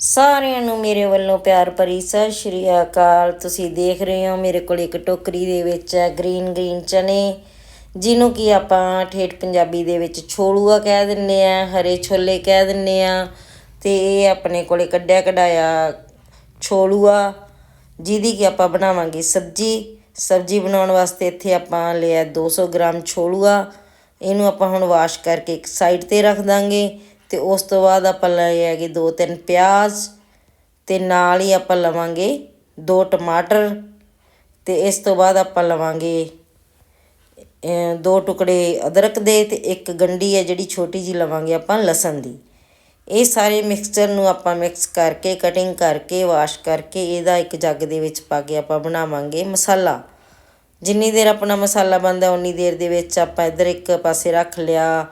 ਸਾਰਿਆਂ ਨੂੰ ਮੇਰੇ ਵੱਲੋਂ ਪਿਆਰ ਭਰੀ ਸਤਿ ਸ਼੍ਰੀ ਅਕਾਲ। ਤੁਸੀਂ ਦੇਖ ਰਹੇ ਹੋ ਮੇਰੇ ਕੋਲ ਇੱਕ ਟੋਕਰੀ ਦੇ ਵਿੱਚ ਹੈ ਗ੍ਰੀਨ ਗ੍ਰੀਨ ਚਨੇ, ਜਿਹਨੂੰ ਕਿ ਆਪਾਂ ਠੇਠ ਪੰਜਾਬੀ ਦੇ ਵਿੱਚ ਛੋਲੂਆ ਕਹਿ ਦਿੰਨੇ ਆ, ਹਰੇ ਛੋਲੇ ਕਹਿ ਦਿੰਨੇ ਆ ਤੇ ਇਹ ਆਪਣੇ ਕੋਲੇ ਕੱਢਿਆ ਕਢਾਇਆ ਛੋਲੂਆ, ਜਿਹਦੀ ਕਿ ਆਪਾਂ ਬਣਾਵਾਂਗੇ ਸਬਜੀ। ਸਬਜੀ ਬਣਾਉਣ ਵਾਸਤੇ ਇੱਥੇ ਆਪਾਂ ਲਿਆ 200 ਗ੍ਰਾਮ ਛੋਲੂਆ। ਇਹਨੂੰ ਆਪਾਂ ਹੁਣ ਵਾਸ਼ ਕਰਕੇ ਇੱਕ ਸਾਈਡ ਤੇ ਰੱਖ ਦਾਂਗੇ। ਤੇ ਉਸ ਤੋਂ ਬਾਅਦ ਆਪਾਂ ਲਏ ਹੈਗੇ ਦੋ ਤਿੰਨ ਪਿਆਜ਼ ਤੇ ਨਾਲ ਹੀ ਆਪਾਂ ਲਵਾਂਗੇ ਦੋ ਟਮਾਟਰ ਤੇ ਇਸ ਤੋਂ ਬਾਅਦ ਆਪਾਂ ਲਵਾਂਗੇ ਦੋ ਟੁਕੜੇ ਅਦਰਕ ਦੇ ਤੇ ਇੱਕ ਗੰਢੀ ਹੈ ਜਿਹੜੀ ਛੋਟੀ ਜੀ ਲਵਾਂਗੇ ਆਪਾਂ ਲਸਣ ਦੀ। ਇਹ ਸਾਰੇ ਮਿਕਸਚਰ ਨੂੰ ਆਪਾਂ ਮਿਕਸ ਕਰਕੇ, ਕਟਿੰਗ ਕਰਕੇ, ਵਾਸ਼ ਕਰਕੇ ਇਹਦਾ ਇੱਕ ਜੱਗ ਦੇ ਵਿੱਚ ਪਾ ਕੇ ਆਪਾਂ ਬਣਾਵਾਂਗੇ ਮਸਾਲਾ। ਜਿੰਨੀ ਦੇਰ ਆਪਣਾ ਮਸਾਲਾ ਬਣਦਾ, ਉਨੀ ਦੇਰ ਦੇ ਵਿੱਚ ਆਪਾਂ ਇੱਧਰ ਇੱਕ ਪਾਸੇ ਰੱਖ ਲਿਆ।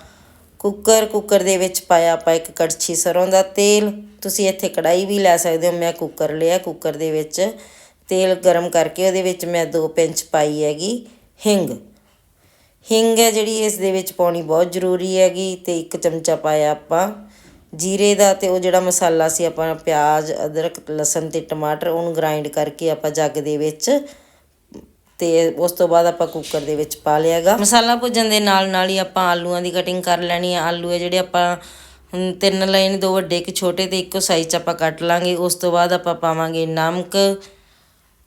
ਕੁੱਕਰ ਕੁੱਕਰ ਦੇ ਵਿੱਚ ਪਾਇਆ ਆਪਾਂ ਇੱਕ ਕੜਛੀ ਸਰੋਂ ਦਾ ਤੇਲ। ਤੁਸੀਂ ਇੱਥੇ ਕੜਾਈ ਵੀ ਲੈ ਸਕਦੇ ਹੋ। ਮੈਂ ਕੁੱਕਰ ਲਿਆ ਕੁੱਕਰ ਦੇ ਵਿੱਚ। ਤੇਲ ਗਰਮ ਕਰਕੇ ਉਹਦੇ ਵਿੱਚ ਮੈਂ ਦੋ ਪਿੰਚ ਪਾਈ ਹੈਗੀ ਹਿੰਗ। ਹਿੰਗ ਹੈ ਜਿਹੜੀ ਇਸ ਦੇ ਵਿੱਚ ਪਾਉਣੀ ਬਹੁਤ ਜ਼ਰੂਰੀ ਹੈਗੀ ਤੇ ਇੱਕ ਚਮਚਾ ਪਾਇਆ ਆਪਾਂ ਜੀਰੇ ਦਾ ਤੇ ਉਹ ਜਿਹੜਾ ਮਸਾਲਾ ਸੀ ਆਪਾਂ ਪਿਆਜ਼, ਅਦਰਕ, ਲਸਣ ਤੇ ਟਮਾਟਰ ਉਹਨੂੰ ਗ੍ਰਾਈਂਡ ਕਰਕੇ ਆਪਾਂ ਜੱਗ ਦੇ ਵਿੱਚ ਤੇ ਉਸ ਤੋਂ ਬਾਅਦ ਆਪਾਂ ਕੁੱਕਰ ਦੇ ਵਿੱਚ ਪਾ ਲਿਆਗਾ। ਮਸਾਲਾ ਭੁੱਜਣ ਦੇ ਨਾਲ ਨਾਲ ਹੀ ਆਪਾਂ ਆਲੂਆਂ ਦੀ ਕਟਿੰਗ ਕਰ ਲੈਣੀ ਆ। ਆਲੂ ਹੈ ਜਿਹੜੇ ਆਪਾਂ ਤਿੰਨ ਲਏ ਦੋ ਵੱਡੇ, ਇੱਕ ਛੋਟੇ ਤੇ ਇੱਕੋ ਸਾਈਜ਼ ਚ ਆਪਾਂ ਕੱਟ ਲਾਂਗੇ। ਉਸ ਤੋਂ ਬਾਅਦ ਆਪਾਂ ਪਾਵਾਂਗੇ ਨਮਕ,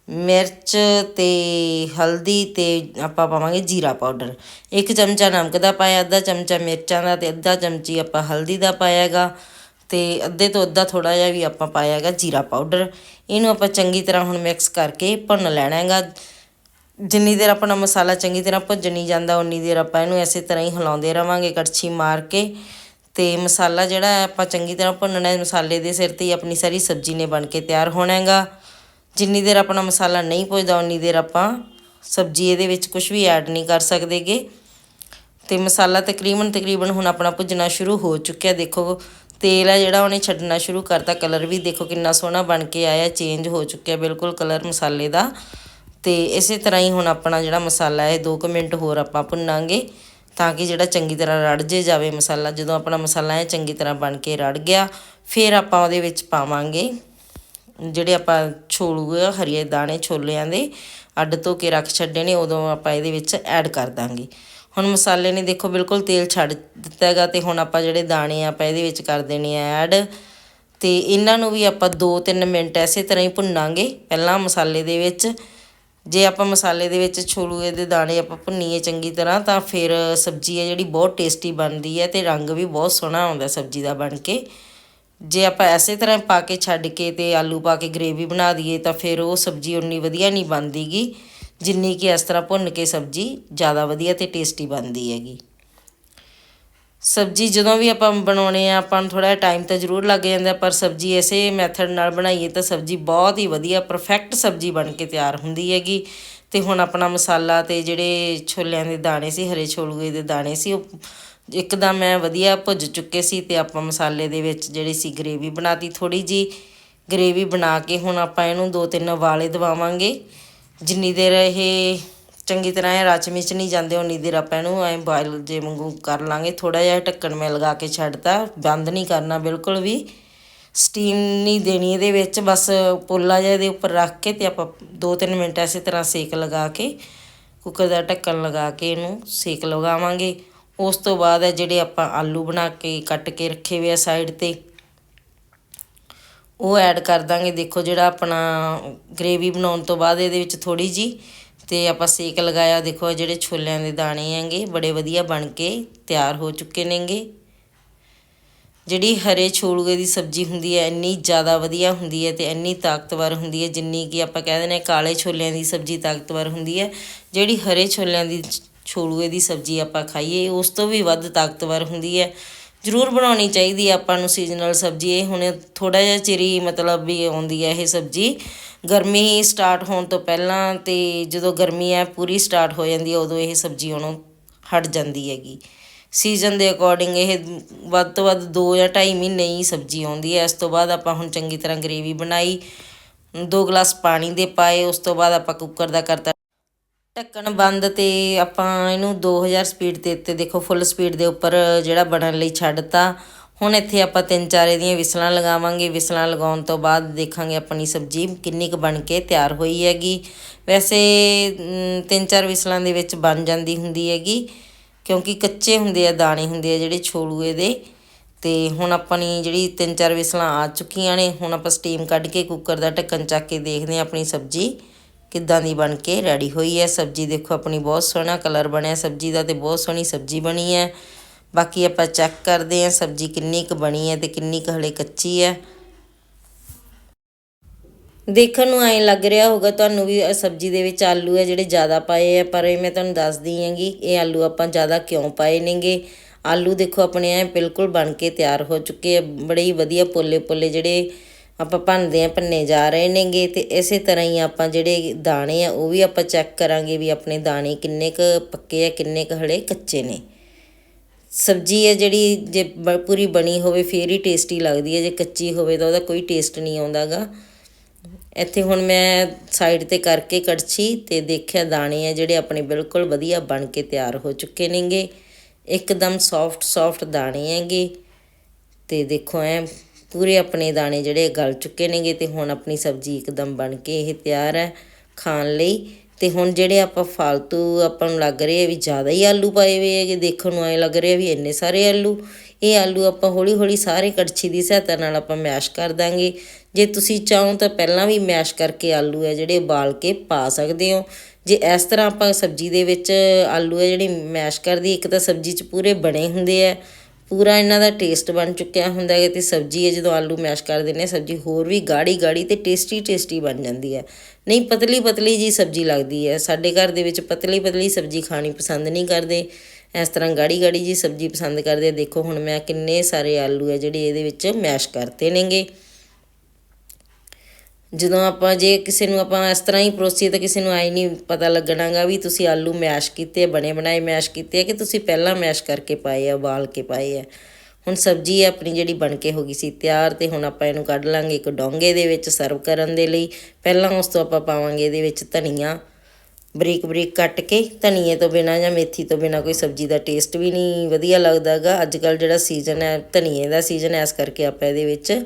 ਮਿਰਚ ਤੇ ਹਲਦੀ ਤੇ ਆਪਾਂ ਪਾਵਾਂਗੇ ਜੀਰਾ ਪਾਊਡਰ। ਇੱਕ ਚਮਚਾ ਨਮਕ ਦਾ ਪਾਇਆ, ਅੱਧਾ ਚਮਚਾ ਮਿਰਚਾਂ ਦਾ ਤੇ ਅੱਧਾ ਚਮਚੀ ਆਪਾਂ ਹਲਦੀ ਦਾ ਪਾਇਆਗਾ। ਤੇ ਅੱਧੇ ਤੋਂ ਅੱਧਾ ਥੋੜਾ ਜਿਹਾ ਵੀ ਆਪਾਂ ਪਾਇਆਗਾ ਜੀਰਾ ਪਾਊਡਰ। ਇਹਨੂੰ ਆਪਾਂ ਚੰਗੀ ਤਰ੍ਹਾਂ ਹੁਣ ਮਿਕਸ ਕਰਕੇ ਭੁੰਨ ਲੈਣਾ ਹੈਗਾ। ਜਿੰਨੀ ਦੇਰ ਆਪਣਾ ਮਸਾਲਾ ਚੰਗੀ ਤਰ੍ਹਾਂ ਭੁੱਜ ਨਹੀਂ ਜਾਂਦਾ, ਉਨੀ ਦੇਰ ਆਪਾਂ ਇਹਨੂੰ ਐਸੇ ਤਰ੍ਹਾਂ ਹੀ ਹਿਲਾਉਂਦੇ ਰਵਾਂਗੇ, ਕੜਛੀ ਮਾਰ ਕੇ। ਤੇ ਮਸਾਲਾ ਜਿਹੜਾ ਹੈ, ਆਪਾਂ ਚੰਗੀ ਤਰ੍ਹਾਂ ਭੁੰਨਣਾ ਹੈ, ਮਸਾਲੇ ਦੇ ਸਿਰ ਤੇ ਹੀ ਆਪਣੀ ਸਾਰੀ ਸਬਜ਼ੀ ਨੇ ਬਣ ਕੇ ਤਿਆਰ ਹੋਣਾ ਹੈਗਾ। ਜਿੰਨੀ ਦੇਰ ਆਪਣਾ ਮਸਾਲਾ ਨਹੀਂ ਭੁੱਜਦਾ, ਉਨੀ ਦੇਰ ਆਪਾਂ ਸਬਜ਼ੀ ਇਹਦੇ ਵਿੱਚ ਕੁਝ ਵੀ ਐਡ ਨਹੀਂ ਕਰ ਸਕਦੇਗੇ। ਤੇ ਮਸਾਲਾ ਤਕਰੀਬਨ ਤਕਰੀਬਨ ਹੁਣ ਆਪਣਾ ਭੁੱਜਣਾ ਸ਼ੁਰੂ ਹੋ ਚੁੱਕਿਆ। ਦੇਖੋ, ਤੇਲ ਹੈ ਜਿਹੜਾ, ਉਹਨੇ ਛੱਡਣਾ ਸ਼ੁਰੂ ਕਰਤਾ। ਕਲਰ ਵੀ ਦੇਖੋ ਕਿੰਨਾ ਸੋਹਣਾ ਬਣ ਕੇ ਆਇਆ, ਚੇਂਜ ਹੋ ਚੁੱਕਿਆ ਬਿਲਕੁਲ ਕਲਰ ਮਸਾਲੇ ਦਾ। ਤੇ ਇਸੇ ਤਰ੍ਹਾਂ ਹੀ ਹੁਣ ਆਪਣਾ ਜਿਹੜਾ ਮਸਾਲਾ ਹੈ 2 ਮਿੰਟ ਹੋਰ ਆਪਾਂ ਭੁੰਨਾਂਗੇ ਤਾਂ ਕਿ ਜਿਹੜਾ ਚੰਗੀ ਤਰ੍ਹਾਂ ਰੜ ਜੇ ਜਾਵੇ ਮਸਾਲਾ। ਜਦੋਂ ਆਪਣਾ ਮਸਾਲਾ ਹੈ, ਚੰਗੀ ਤਰ੍ਹਾਂ ਬਣ ਕੇ ਰੜ ਗਿਆ, ਫਿਰ ਆਪਾਂ ਉਹਦੇ ਵਿੱਚ ਪਾਵਾਂਗੇ ਜਿਹੜੇ ਆਪਾਂ ਛੋਲੂ ਹਰੀਏ ਦਾਣੇ ਛੋਲਿਆਂ ਦੇ, ਅੱਡ ਧੋ ਕੇ ਰੱਖ ਛੱਡੇ ਨੇ, ਉਦੋਂ ਆਪਾਂ ਇਹਦੇ ਵਿੱਚ ਐਡ ਕਰ ਦਾਂਗੇ। ਹੁਣ ਮਸਾਲੇ ਨੇ ਦੇਖੋ ਬਿਲਕੁਲ ਤੇਲ ਛੱਡ ਦਿੱਤਾ ਹੈਗਾ ਤੇ ਹੁਣ ਆਪਾਂ ਜਿਹੜੇ ਦਾਣੇ ਆ, ਆਪਾਂ ਇਹਦੇ ਵਿੱਚ ਕਰ ਦੇਣੇ ਆ ਐਡ। ਤੇ ਇਹਨਾਂ ਨੂੰ ਵੀ ਆਪਾਂ 2-3 ਮਿੰਟ ਐਸੇ ਤਰ੍ਹਾਂ ਹੀ ਭੁੰਨਾਂਗੇ, ਪਹਿਲਾਂ ਮਸਾਲੇ ਦੇ ਵਿੱਚ। ਜੇ ਆਪਾਂ ਮਸਾਲੇ ਦੇ ਵਿੱਚ ਛੋਲੂਏ ਦੇ ਦਾਣੇ ਆਪਾਂ ਭੁੰਨੀਏ ਚੰਗੀ ਤਰ੍ਹਾਂ, ਤਾਂ ਫਿਰ ਸਬਜ਼ੀ ਹੈ ਜਿਹੜੀ ਬਹੁਤ ਟੇਸਟੀ ਬਣਦੀ ਹੈ ਤੇ ਰੰਗ ਵੀ ਬਹੁਤ ਸੋਹਣਾ ਆਉਂਦਾ ਸਬਜ਼ੀ ਦਾ ਬਣ ਕੇ। ਜੇ ਆਪਾਂ ਐਸੇ ਤਰ੍ਹਾਂ ਪਾ ਕੇ ਛੱਡ ਕੇ ਤੇ ਆਲੂ ਪਾ ਕੇ ਗ੍ਰੇਵੀ ਬਣਾ ਦਈਏ, ਤਾਂ ਫਿਰ ਉਹ ਸਬਜ਼ੀ ਉਨੀ ਵਧੀਆ ਨਹੀਂ ਬਣਦੀਗੀ, ਜਿੰਨੀ ਕਿ ਇਸ ਤਰ੍ਹਾਂ ਭੁੰਨ ਕੇ ਸਬਜ਼ੀ ਜ਼ਿਆਦਾ ਵਧੀਆ ਤੇ ਟੇਸਟੀ ਬਣਦੀ ਹੈਗੀ। ਸਬਜ਼ੀ ਜਦੋਂ ਵੀ ਆਪਾਂ ਬਣਾਉਣੇ ਆ, ਆਪਾਂ ਨੂੰ ਥੋੜਾ ਟਾਈਮ ਤਾਂ ਜ਼ਰੂਰ ਲੱਗ ਜਾਂਦਾ, ਪਰ ਸਬਜ਼ੀ ਐਸੇ ਮੈਥਡ ਨਾਲ ਬਣਾਈਏ ਤਾਂ ਸਬਜ਼ੀ ਬਹੁਤ ਹੀ ਵਧੀਆ ਪਰਫੈਕਟ ਸਬਜ਼ੀ ਬਣ ਕੇ ਤਿਆਰ ਹੁੰਦੀ ਹੈਗੀ। ਤੇ ਹੁਣ ਆਪਣਾ ਮਸਾਲਾ ਤੇ ਜਿਹੜੇ ਛੋਲਿਆਂ ਦੇ ਦਾਣੇ ਸੀ, ਹਰੇ ਛੋਲੂਏ ਦੇ ਦਾਣੇ ਸੀ, ਉਹ ਇੱਕਦਮ ਮੈਂ ਵਧੀਆ ਭੁੱਜ ਚੁੱਕੇ ਸੀ ਤੇ ਆਪਾਂ ਮਸਾਲੇ ਦੇ ਵਿੱਚ ਜਿਹੜੀ ਸੀ ਗ੍ਰੇਵੀ ਬਣਾਤੀ ਥੋੜੀ ਜੀ ਗ੍ਰੇਵੀ ਬਣਾ ਕੇ ਹੁਣ ਆਪਾਂ ਇਹਨੂੰ ਦੋ ਤਿੰਨ ਵਾਲੇ ਦਵਾਵਾਂਗੇ। ਜਿੰਨੀ ਦੇਰ ਇਹ ਚੰਗੀ ਤਰ੍ਹਾਂ ਇਹ ਰਚ ਮਿਚ ਨਹੀਂ ਜਾਂਦੇ ਉਨੀ ਦੇਰ ਆਪਾਂ ਇਹਨੂੰ ਐ ਬੋਇਲ ਜੇ ਵਾਂਗੂ ਕਰ ਲਾਂਗੇ। ਥੋੜਾ ਜਿਹਾ ਢੱਕਣ ਮੈਂ ਲਗਾ ਕੇ ਛੱਡਤਾ, ਬੰਦ ਨਹੀਂ ਕਰਨਾ ਬਿਲਕੁਲ ਵੀ। ਸਟੀਮ ਨਹੀਂ ਦੇਣੀ ਇਹਦੇ ਵਿੱਚ, ਬਸ ਪੋਲਾ ਜਿਹਾ ਇਹਦੇ ਉੱਪਰ ਰੱਖ ਕੇ ਤੇ ਆਪਾਂ 2-3 ਮਿੰਟ ਐਸੇ ਤਰ੍ਹਾਂ ਸੇਕ ਲਗਾ ਕੇ, ਕੁੱਕਰ ਦਾ ਢੱਕਣ ਲਗਾ ਕੇ ਇਹਨੂੰ ਸੇਕ ਲਗਾਵਾਂਗੇ। ਉਸ ਤੋਂ ਬਾਅਦ ਹੈ ਜਿਹੜੇ ਆਪਾਂ ਆਲੂ ਬਣਾ ਕੇ ਕੱਟ ਕੇ ਰੱਖੇ ਹੋਏ ਆ ਸਾਈਡ ਤੇ, ਉਹ ਐਡ ਕਰ ਦਾਂਗੇ। ਦੇਖੋ ਜਿਹੜਾ ਆਪਣਾ ਗ੍ਰੇਵੀ ਬਣਾਉਣ ਤੋਂ ਬਾਅਦ ਇਹਦੇ ਵਿੱਚ ਥੋੜੀ ਜੀ ਤੇ ਆਪਾਂ ਸੇਕ ਲਗਾਇਆ, ਦੇਖੋ ਜਿਹੜੇ ਛੋਲਿਆਂ ਦੇ ਦਾਣੇ ਹੈਗੇ, ਬੜੇ ਵਧੀਆ ਬਣ ਕੇ ਤਿਆਰ ਹੋ ਚੁੱਕੇ ਨੇਗੇ। ਜਿਹੜੀ ਹਰੇ ਛੋਲੂਏ ਦੀ ਸਬਜ਼ੀ ਹੁੰਦੀ ਹੈ, ਇੰਨੀ ਜ਼ਿਆਦਾ ਵਧੀਆ ਹੁੰਦੀ ਹੈ ਤੇ ਇੰਨੀ ਤਾਕਤਵਰ ਹੁੰਦੀ ਹੈ, ਜਿੰਨੀ ਕਿ ਆਪਾਂ ਕਹਿ ਦਿੰਦੇ ਹਾਂ ਕਾਲੇ ਛੋਲਿਆਂ ਦੀ ਸਬਜ਼ੀ ਤਾਕਤਵਰ ਹੁੰਦੀ ਹੈ। ਜਿਹੜੀ ਹਰੇ ਛੋਲਿਆਂ ਦੀ ਛੋਲੂਏ ਦੀ ਸਬਜ਼ੀ ਆਪਾਂ ਖਾਈਏ, ਉਸ ਤੋਂ ਵੀ ਵੱਧ ਤਾਕਤਵਰ ਹੁੰਦੀ ਹੈ। ਜ਼ਰੂਰ ਬਣਾਉਣੀ ਚਾਹੀਦੀ ਹੈ ਆਪਾਂ ਨੂੰ ਸੀਜ਼ਨਲ ਸਬਜ਼ੀ। ਇਹ ਹੁਣ ਥੋੜਾ ਜਿਹਾ ਚਿਰੀ ਮਤਲਬ ਵੀ ਆਉਂਦੀ ਹੈ ਇਹ ਸਬਜ਼ੀ। ਗਰਮੀ ਸਟਾਰਟ ਹੋਣ ਤੋਂ ਪਹਿਲਾਂ ਤੇ ਜਦੋਂ ਗਰਮੀ ਹੈ ਪੂਰੀ ਸਟਾਰਟ ਹੋ ਜਾਂਦੀ ਹੈ ਉਦੋਂ ਇਹ ਸਬਜ਼ੀ ਉਹਨੂੰ ਹਟ ਜਾਂਦੀ ਹੈਗੀ। ਸੀਜ਼ਨ ਦੇ ਅਕੋਰਡਿੰਗ ਇਹ ਵੱਧ ਤੋਂ ਵੱਧ 2 ਜਾਂ 2.5 ਮਹੀਨੇ ਹੀ ਸਬਜ਼ੀ ਆਉਂਦੀ ਹੈ ਇਸ ਤੋਂ ਬਾਅਦ ਆਪਾਂ ਹੁਣ ਚੰਗੀ ਤਰ੍ਹਾਂ ਗ੍ਰੇਵੀ ਬਣਾਈ, ਦੋ ਗਲਾਸ ਪਾਣੀ ਦੇ ਪਾਏ, ਉਸ ਤੋਂ ਬਾਅਦ ਆਪਾਂ ਕੁੱਕਰ ਦਾ ਕਰਤਾ ਢੱਕਣ ਬੰਦ ਤੇ ਆਪਾਂ ਇਹਨੂੰ 2000 ਸਪੀਡ ਤੇ ਉੱਤੇ ਦੇਖੋ ਫੁੱਲ ਸਪੀਡ ਦੇ ਉੱਪਰ ਜਿਹੜਾ ਬਣਨ ਲਈ ਛੱਡਤਾ। ਹੁਣ ਇੱਥੇ ਆਪਾਂ ਤਿੰਨ ਚਾਰ ਇਹਦੀਆਂ ਵਿਸਲਾਂ ਲਗਾਵਾਂਗੇ। ਵਿਸਲਾਂ ਲਗਾਉਣ ਤੋਂ ਬਾਅਦ ਦੇਖਾਂਗੇ ਆਪਣੀ ਸਬਜ਼ੀ ਕਿੰਨੀ ਕੁ ਬਣ ਕੇ ਤਿਆਰ ਹੋਈ ਹੈਗੀ। ਵੈਸੇ ਤਿੰਨ ਚਾਰ ਵਿਸਲਾਂ ਦੇ ਵਿੱਚ ਬਣ ਜਾਂਦੀ ਹੁੰਦੀ ਹੈਗੀ, ਕਿਉਂਕਿ ਕੱਚੇ ਹੁੰਦੇ ਆ, ਦਾਣੇ ਹੁੰਦੇ ਆ ਜਿਹੜੇ ਛੋਲੂਏ ਦੇ। ਤੇ ਹੁਣ ਆਪਣੀ ਜਿਹੜੀ ਤਿੰਨ ਚਾਰ ਵਿਸਲਾਂ ਆ ਚੁੱਕੀਆਂ ਨੇ, ਹੁਣ ਆਪਾਂ ਸਟੀਮ ਕੱਢ ਕੇ ਕੁੱਕਰ ਦਾ ਢੱਕਣ ਚੱਕ ਕੇ ਦੇਖਦੇ ਹਾਂ ਆਪਣੀ ਸਬਜ਼ੀ। ਕਿੱਦਾਂ ਦੀ ਬਣ ਕੇ ਰੈਡੀ ਹੋਈ ਹੈ। ਸਬਜ਼ੀ ਦੇਖੋ, ਆਪਣੀ ਬਹੁਤ ਸੋਹਣਾ ਕਲਰ ਬਣਿਆ। ਸਬਜ਼ੀ ਦਾ ਤੇ ਬਹੁਤ ਸੋਹਣੀ ਸਬਜ਼ੀ ਬਣੀ ਹੈ। ਬਾਕੀ ਆਪਾਂ ਚੈੱਕ ਕਰਦੇ ਹਾਂ ਸਬਜ਼ੀ ਕਿੰਨੀ ਕੁ ਬਣੀ ਹੈ ਤੇ ਕਿੰਨੀ ਕੁ ਹਲੇ ਕੱਚੀ ਹੈ। ਦੇਖਣ ਨੂੰ ਐਂ ਲੱਗ ਰਿਹਾ ਹੋਊਗਾ, ਤੁਹਾਨੂੰ ਵੀ ਸਬਜ਼ੀ ਦੇ ਵਿੱਚ ਆਲੂ ਹੈ ਜਿਹੜੇ ਜ਼ਿਆਦਾ ਪਾਏ ਆ ਪਰ ਇਹ ਮੈਂ ਤੁਹਾਨੂੰ ਦੱਸਦੀ ਹਾਂਗੀ, ਇਹ ਆਲੂ ਆਪਾਂ ਜ਼ਿਆਦਾ ਕਿਉਂ ਪਾਏ ਨੇਗੇ? ਆਲੂ ਦੇਖੋ ਆਪਣੇ ਐ ਬਿਲਕੁਲ ਬਣ ਕੇ ਤਿਆਰ ਹੋ ਚੁੱਕੇ ਆ ਬੜੇ ਹੀ ਵਧੀਆ ਪੋਲੇ ਪੋਲੇ ਜਿਹੜੇ ਆਪਾਂ ਭੰਨਦੇ ਆ ਭੰਨੇ ਜਾ ਰਹੇ ਨੇਗੇ ਤੇ ਇਸੇ ਤਰ੍ਹਾਂ ਹੀ ਆਪਾਂ ਜਿਹੜੇ ਦਾਣੇ ਆ, ਉਹ ਵੀ ਆਪਾਂ ਚੈੱਕ ਕਰਾਂਗੇ ਵੀ ਆਪਣੇ ਦਾਣੇ ਕਿੰਨੇ ਕੁ ਪੱਕੇ ਆ, ਕਿੰਨੇ ਕੁ ਹਲੇ ਕੱਚੇ ਨੇ। ਸਬਜ਼ੀ ਹੈ ਜਿਹੜੀ ਜੇ ਬ- ਪੂਰੀ ਬਣੀ ਹੋਵੇ, ਫੇਰ ਹੀ ਟੇਸਟੀ ਲੱਗਦੀ ਹੈ ਜੇ ਕੱਚੀ ਹੋਵੇ ਤਾਂ ਉਹਦਾ ਕੋਈ ਟੇਸਟ ਨਹੀਂ ਆਉਂਦਾਗਾ। ਇੱਥੇ ਹੁਣ ਮੈਂ ਸਾਈਡ ਤੇ ਕਰਕੇ ਕੜਛੀ ਤੇ ਦੇਖਿਆ ਦਾਣੇ ਆ ਜਿਹੜੇ ਆਪਣੇ ਬਿਲਕੁਲ ਵਧੀਆ ਬਣ ਕੇ ਤਿਆਰ ਹੋ ਚੁੱਕੇ ਨੇਗੇ। ਇੱਕਦਮ ਸੌਫਟ ਸੌਫਟ ਦਾਣੇ ਹੈਗੇ। ਤੇ ਦੇਖੋ ਐ ਪੂਰੇ ਆਪਣੇ ਦਾਣੇ ਜਿਹੜੇ ਗਲ ਚੁੱਕੇ ਨੇਗੇ ਤੇ ਹੁਣ ਆਪਣੀ ਸਬਜ਼ੀ ਇੱਕਦਮ ਬਣ ਕੇ ਇਹ ਤਿਆਰ ਹੈ ਖਾਣ ਲਈ। ਤੇ ਹੁਣ ਜਿਹੜੇ ਆਪਾਂ ਫालतू ਆਪਾਂ ਨੂੰ ਲੱਗ ਰਹੇ ਆ ਵੀ ਜ਼ਿਆਦਾ ਹੀ ਆਲੂ ਪਾਏ ਹੋਏ ਹੈਗੇ, ਦੇਖਣ ਨੂੰ ਐ ਲੱਗ ਰਿਹਾ ਵੀ ਇੰਨੇ ਸਾਰੇ ਆਲੂ। ਇਹ ਆਲੂ ਆਪਾਂ ਹੌਲੀ ਹੌਲੀ ਸਾਰੇ ਕੜਛੀ ਦੀ ਸਹਾਇਤਾ ਨਾਲ ਆਪਾਂ ਮੈਸ਼ ਕਰ ਦਾਂਗੇ। ਜੇ ਤੁਸੀਂ ਚਾਹੋ ਤਾਂ ਪਹਿਲਾਂ ਵੀ ਮੈਸ਼ ਕਰਕੇ ਆਲੂ ਹੈ ਜਿਹੜੇ ਉਬਾਲ ਕੇ ਪਾ ਸਕਦੇ ਹੋ। ਜੇ ਇਸ ਤਰ੍ਹਾਂ ਆਪਾਂ ਸਬਜ਼ੀ ਦੇ ਵਿੱਚ ਆਲੂ ਹੈ ਜਿਹੜੇ ਮੈਸ਼ ਕਰਦੀ ਇੱਕ ਤਾਂ ਸਬਜ਼ੀ 'ਚ ਪੂਰੇ ਬਣੇ ਹੁੰਦੇ ਆ। ਪੂਰਾ ਇਹਨਾਂ ਦਾ ਟੇਸਟ ਬਣ ਚੁੱਕਿਆ ਹੁੰਦਾ ਹੈ ਤੇ ਸਬਜ਼ੀ ਹੈ ਜਦੋਂ ਆਲੂ ਮੈਸ਼ ਕਰ ਦਿੰਦੇ ਸਬਜ਼ੀ ਹੋਰ ਵੀ ਗਾੜੀ ਗਾੜੀ ਤੇ ਟੇਸਟੀ ਟੇਸਟੀ ਬਣ ਜਾਂਦੀ ਹੈ। ਨਹੀਂ, ਪਤਲੀ ਪਤਲੀ ਜੀ ਸਬਜ਼ੀ ਲੱਗਦੀ ਹੈ। ਸਾਡੇ ਘਰ ਦੇ ਵਿੱਚ ਪਤਲੀ ਪਤਲੀ ਸਬਜ਼ੀ ਖਾਣੀ ਪਸੰਦ ਨਹੀਂ ਕਰਦੇ। ਇਸ ਤਰ੍ਹਾਂ ਗਾੜੀ ਗਾੜੀ ਜੀ ਸਬਜ਼ੀ ਪਸੰਦ ਕਰਦੇ ਦੇਖੋ, ਹੁਣ ਮੈਂ ਕਿੰਨੇ ਸਾਰੇ ਆਲੂ ਹੈ ਜਿਹੜੇ ਇਹਦੇ ਵਿੱਚ ਮੈਸ਼ ਕਰਤੇ ਨੇਗੇ। ਜਦੋਂ ਆਪਾਂ ਜੇ ਕਿਸੇ ਨੂੰ ਆਪਾਂ ਇਸ ਤਰ੍ਹਾਂ ਹੀ ਪਰੋਸੀਏ ਤਾਂ ਕਿਸੇ ਨੂੰ ਆਈ ਨਹੀਂ ਪਤਾ ਲੱਗਣਾਗਾ ਵੀ ਤੁਸੀਂ ਆਲੂ ਮੈਸ਼ ਕੀਤੇ ਬਣੇ ਬਣਾਏ ਮੈਸ਼ ਕੀਤੇ ਆ ਕਿ ਤੁਸੀਂ ਪਹਿਲਾਂ ਮੈਸ਼ ਕਰਕੇ ਪਾਏ ਆ, ਉਬਾਲ ਕੇ ਪਾਏ ਆ। ਹੁਣ ਸਬਜ਼ੀ ਆਪਣੀ ਜਿਹੜੀ ਬਣ ਕੇ ਹੋ ਗਈ ਸੀ ਤਿਆਰ ਤੇ ਹੁਣ ਆਪਾਂ ਇਹਨੂੰ ਕੱਢ ਲਾਂਗੇ ਇੱਕ ਡੋਂਗੇ ਦੇ ਵਿੱਚ ਸਰਵ ਕਰਨ ਦੇ ਲਈ। ਪਹਿਲਾਂ ਉਸ ਤੋਂ ਆਪਾਂ ਪਾਵਾਂਗੇ ਇਹਦੇ ਵਿੱਚ ਧਨੀਆ, ਬਰੀਕ ਬਰੀਕ ਕੱਟ ਕੇ, ਧਨੀਏ ਤੋਂ ਬਿਨਾ ਜਾਂ ਮੇਥੀ ਤੋਂ ਬਿਨਾ ਕੋਈ ਸਬਜ਼ੀ ਦਾ ਟੇਸਟ ਵੀ ਨਹੀਂ ਵਧੀਆ ਲੱਗਦਾਗਾ। ਅੱਜ ਕੱਲ ਜਿਹੜਾ ਸੀਜ਼ਨ ਹੈ, ਧਨੀਏ ਦਾ ਸੀਜ਼ਨ ਹੈ, ਇਸ ਕਰਕੇ ਆਪਾਂ ਇਹਦੇ ਵਿੱਚ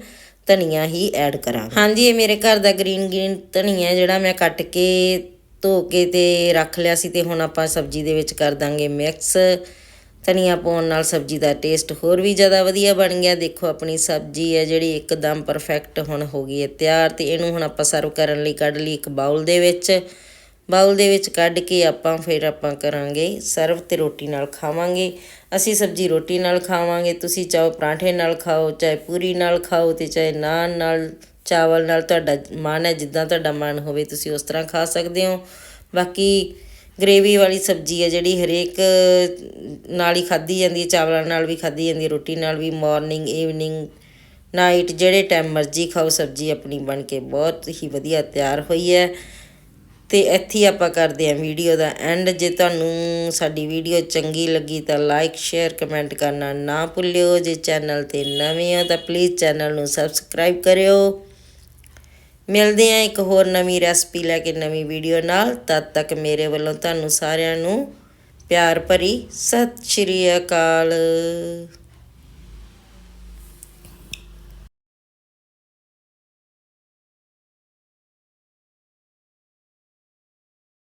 ਧਨੀਆ ਹੀ ਐਡ ਕਰਾਂਗੇ। ਹਾਂਜੀ, ਇਹ ਮੇਰੇ ਘਰ ਦਾ ਗ੍ਰੀਨ ਗ੍ਰੀਨ ਧਨੀਆ ਜਿਹੜਾ ਮੈਂ ਕੱਟ ਕੇ, ਧੋ ਕੇ ਤੇ ਰੱਖ ਲਿਆ ਸੀ ਤੇ ਹੁਣ ਆਪਾਂ ਸਬਜ਼ੀ ਦੇ ਵਿੱਚ ਕਰ ਦਾਂਗੇ ਮਿਕਸ ਧਨੀਆ ਪਾਉਣ ਨਾਲ ਸਬਜ਼ੀ ਦਾ ਟੇਸਟ ਹੋਰ ਵੀ ਜ਼ਿਆਦਾ ਵਧੀਆ ਬਣ ਗਿਆ। ਦੇਖੋ, ਆਪਣੀ ਸਬਜ਼ੀ ਹੈ ਜਿਹੜੀ ਇੱਕਦਮ ਪਰਫੈਕਟ ਹੁਣ ਹੋ ਗਈ ਹੈ ਤਿਆਰ ਤੇ ਇਹਨੂੰ ਹੁਣ ਆਪਾਂ ਸਰਵ ਕਰਨ ਲਈ ਕੱਢ ਲਈ ਇੱਕ ਬਾਉਲ ਦੇ ਵਿੱਚ। ਬਾਉਲ ਦੇ ਵਿੱਚ ਕੱਢ ਕੇ ਆਪਾਂ ਫਿਰ ਆਪਾਂ ਕਰਾਂਗੇ ਸਰਵ ਤੇ ਰੋਟੀ ਨਾਲ ਖਾਵਾਂਗੇ। ਅਸੀਂ ਸਬਜ਼ੀ ਰੋਟੀ ਨਾਲ ਖਾਵਾਂਗੇ, ਤੁਸੀਂ ਚਾਹੋ ਪਰਾਂਠੇ ਨਾਲ ਖਾਓ, ਚਾਹੇ ਪੂਰੀ ਨਾਲ ਖਾਓ ਤੇ ਚਾਹੇ ਨਾਨ ਨਾਲ, ਚਾਵਲ ਨਾਲ ਤੁਹਾਡਾ ਮਨ ਹੈ, ਜਿੱਦਾਂ ਤੁਹਾਡਾ ਮਨ ਹੋਵੇ, ਤੁਸੀਂ ਉਸ ਤਰ੍ਹਾਂ ਖਾ ਸਕਦੇ ਹੋ। ਬਾਕੀ ਗ੍ਰੇਵੀ ਵਾਲੀ ਸਬਜ਼ੀ ਹੈ, ਜਿਹੜੀ ਹਰੇਕ ਨਾਲ ਹੀ ਖਾਧੀ ਜਾਂਦੀ ਹੈ, ਚਾਵਲਾਂ ਨਾਲ ਵੀ ਖਾਧੀ ਜਾਂਦੀ ਹੈ, ਰੋਟੀ ਨਾਲ ਵੀ ਮਾਰਨਿੰਗ ਈਵਨਿੰਗ ਨਾਈਟ ਜਿਹੜੇ ਟਾਈਮ ਮਰਜ਼ੀ ਖਾਓ, ਸਬਜ਼ੀ ਆਪਣੀ ਬਣ ਕੇ ਬਹੁਤ ਹੀ ਵਧੀਆ ਤਿਆਰ ਹੋਈ ਹੈ। ਤੇ ਇੱਥੇ ਆਪਾਂ ਕਰਦੇ ਹਾਂ ਵੀਡੀਓ ਦਾ ਐਂਡ ਜੇ ਤੁਹਾਨੂੰ ਸਾਡੀ ਵੀਡੀਓ ਚੰਗੀ ਲੱਗੀ ਤਾਂ ਲਾਈਕ ਸ਼ੇਅਰ ਕਮੈਂਟ ਕਰਨਾ ਨਾ ਭੁੱਲਿਓ। ਜੇ ਚੈਨਲ ਤੇ ਨਵੇਂ ਹੋ ਤਾਂ ਪਲੀਜ਼ ਚੈਨਲ ਨੂੰ ਸਬਸਕ੍ਰਾਈਬ ਕਰਿਓ। ਮਿਲਦੇ ਹਾਂ ਇੱਕ ਹੋਰ ਨਵੀਂ ਰੈਸਪੀ ਲੈ ਕੇ ਨਵੀਂ ਵੀਡੀਓ ਨਾਲ। ਤਦ ਤੱਕ ਮੇਰੇ ਵੱਲੋਂ ਤੁਹਾਨੂੰ ਸਾਰਿਆਂ ਨੂੰ ਪਿਆਰ ਭਰੀ ਸਤਿ ਸ਼੍ਰੀ ਅਕਾਲ।